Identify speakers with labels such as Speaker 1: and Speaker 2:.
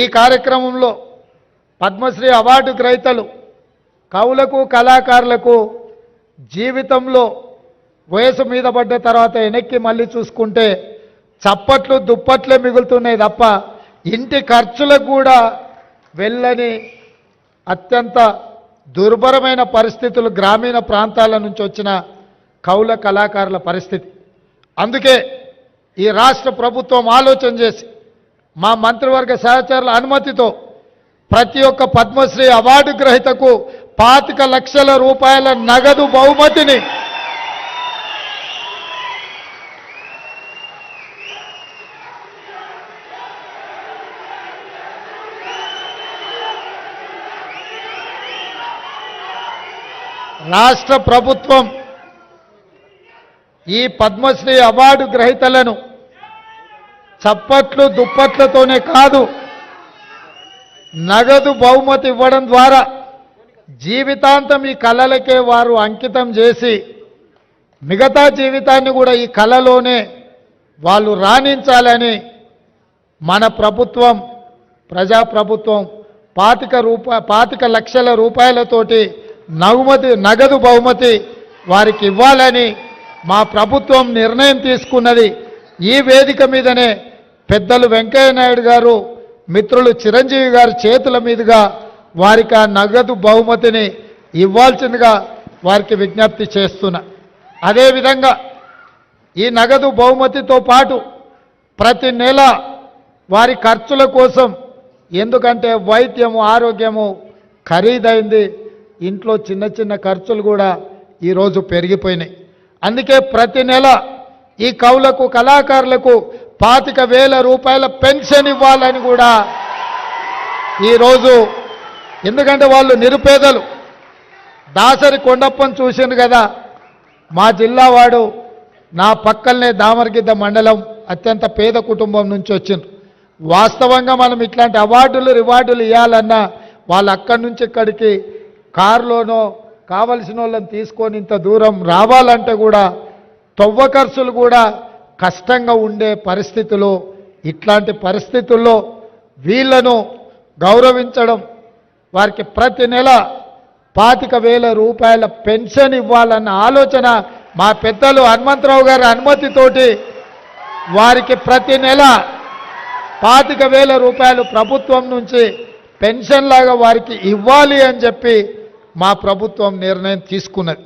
Speaker 1: ఈ కార్యక్రమంలో పద్మశ్రీ అవార్డు గ్రహీతలు కవులకు కళాకారులకు జీవితంలో వయసు మీద పడ్డ తర్వాత వెనక్కి మళ్ళీ చూసుకుంటే చప్పట్లు దుప్పట్లే మిగులుతున్నాయి తప్ప ఇంటి ఖర్చులకు కూడా వెళ్ళని అత్యంత దుర్భరమైన పరిస్థితులు గ్రామీణ ప్రాంతాల నుంచి వచ్చిన కవుల కళాకారుల పరిస్థితి. అందుకే ఈ రాష్ట్ర ప్రభుత్వం ఆలోచన చేసి మా మంత్రివర్గ సహచరుల అనుమతితో ప్రతి ఒక్క పద్మశ్రీ అవార్డు గ్రహీతకు పాతిక లక్షల రూపాయల నగదు బహుమతిని రాష్ట్ర ప్రభుత్వం ఈ పద్మశ్రీ అవార్డు గ్రహీతలను చప్పట్లు దుప్పట్లతోనే కాదు నగదు బహుమతి ఇవ్వడం ద్వారా జీవితాంతం ఈ కళలకే వారు అంకితం చేసి మిగతా జీవితాన్ని కూడా ఈ కళలోనే వాళ్ళు రాణించాలని మన ప్రభుత్వం ప్రజాప్రభుత్వం పాతిక రూప పాతిక లక్షల రూపాయలతోటి నగుమతి నగదు బహుమతి వారికి ఇవ్వాలని మా ప్రభుత్వం నిర్ణయం తీసుకున్నది. ఈ వేదిక మీదనే పెద్దలు వెంకయ్య నాయుడు గారు మిత్రులు చిరంజీవి గారి చేతుల మీదుగా వారికి ఆ నగదు బహుమతిని ఇవ్వాల్సిందిగా వారికి విజ్ఞప్తి చేస్తున్నా. అదేవిధంగా ఈ నగదు బహుమతితో పాటు ప్రతి నెల వారి ఖర్చుల కోసం ఎందుకంటే వైద్యము ఆరోగ్యము ఖరీదైంది ఇంట్లో చిన్న చిన్న ఖర్చులు కూడా ఈరోజు పెరిగిపోయినాయి. అందుకే ప్రతి నెల ఈ కవులకు కళాకారులకు పాతిక వేల రూపాయల పెన్షన్ ఇవ్వాలని కూడా ఈరోజు ఎందుకంటే వాళ్ళు నిరుపేదలు. దాసరి కొండప్పని చూసిండు కదా మా జిల్లా వాడు నా పక్కనే దామరగిద్ద మండలం అత్యంత పేద కుటుంబం నుంచి వచ్చింది వాస్తవంగా మనం ఇట్లాంటి అవార్డులు రివార్డులు ఇవ్వాలన్నా వాళ్ళు అక్కడి నుంచి ఇక్కడికి కారులోనో కావలసిన వాళ్ళని తీసుకొని ఇంత దూరం రావాలంటే కూడా తొవ్వ ఖర్చులు కూడా కష్టంగా ఉండే పరిస్థితులు ఇట్లాంటి పరిస్థితుల్లో వీళ్ళను గౌరవించడం వారికి ప్రతి నెల పాతిక వేల రూపాయల పెన్షన్ ఇవ్వాలన్న ఆలోచన మా పెద్దలు హనుమంతరావు గారి అనుమతితోటి వారికి ప్రతి నెల పాతిక వేల రూపాయలు ప్రభుత్వం నుంచి పెన్షన్ లాగా వారికి ఇవ్వాలి అని చెప్పి మా ప్రభుత్వం నిర్ణయం తీసుకున్నది.